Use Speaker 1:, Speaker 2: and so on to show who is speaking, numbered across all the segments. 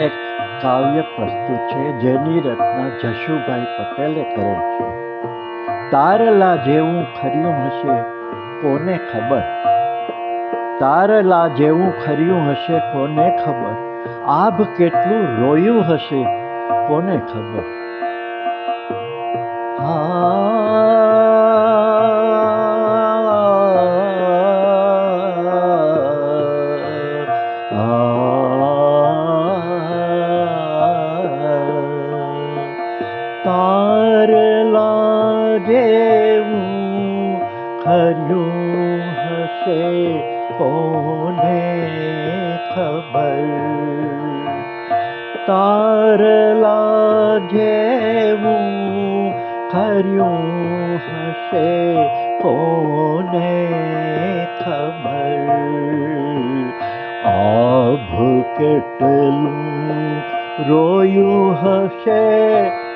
Speaker 1: એક કાવ્ય પ્રસ્તુત છે, જેની રચના જશુભાઈ પટેલે કરેલ છે. તારલા જેવું ખર્યું હશે, કોને ખબર? તારલા જેવું ખર્યું હશે, કોને ખબર? આભ કેટલું રોયું હશે, કોને ખબર? તારલા रला हसे कोने खबर। तारला देऊ खरियो हसे कोने खबर। आभ केटलू रोयू हसे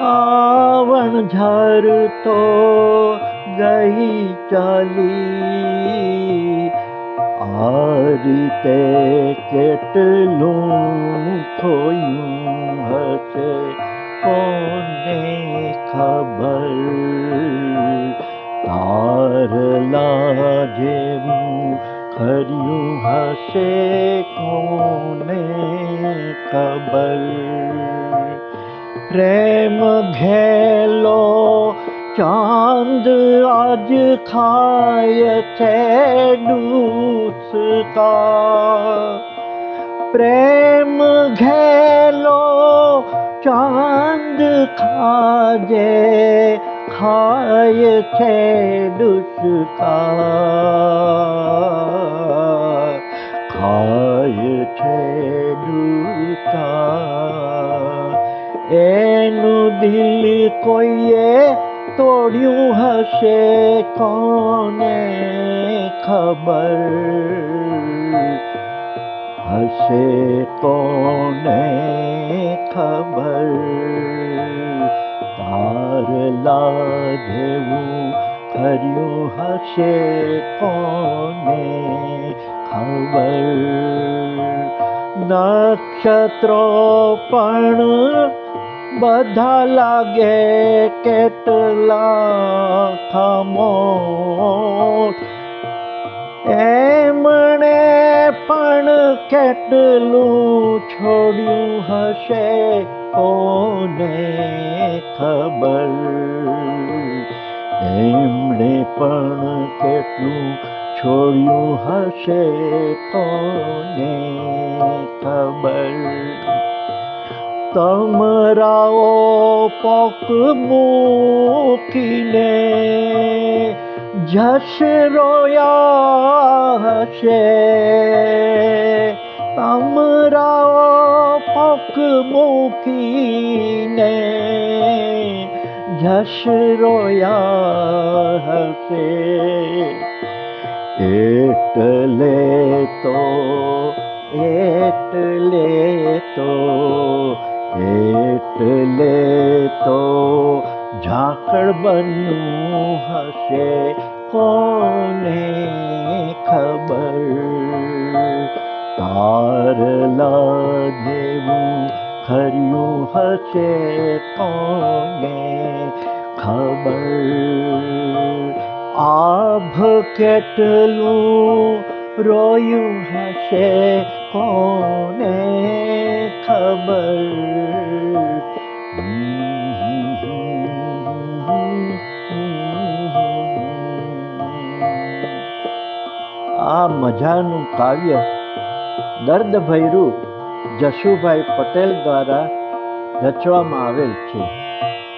Speaker 1: वणो गी चली। आरीते कटलोय हसे कोने खबर। तार लाजे तारि हसे कोने खबर। प्रेम ेल चं अज खाय का प्रेम घेलो चांद खाजे क जेखे दुस्का કોઈએ તોડ્યું હશે કોને ખબર? હશે કોને ખબર? તાર જેવું કર્યું હશે કોને ખબર? નક્ષત્રો પણ બધા લાગે કેટલા ખમો એમણે પણ કેટલું છોડ્યું હશે, કોને ખબર? એમણે પણ કેટલું છોડ્યું હશે, કોને ખબર? તમરાઓ પોક મૂકીને જશ રોયા હશે. તમરાઓ પોક મૂકીને જશ રોયા હશે. એટલે તો એટલે તો એટલે તો ઝાકળ બન્યું હશે કોને ખબર તારલા જેવું ખર્યું હશે કોને ખબર આભ કેટલું રોયું હશે કોને ખબર. આ મજાનું કાવ્ય દર્દ ભૈરું જશુભાઈ પટેલ દ્વારા રચવામાં આવેલ છે.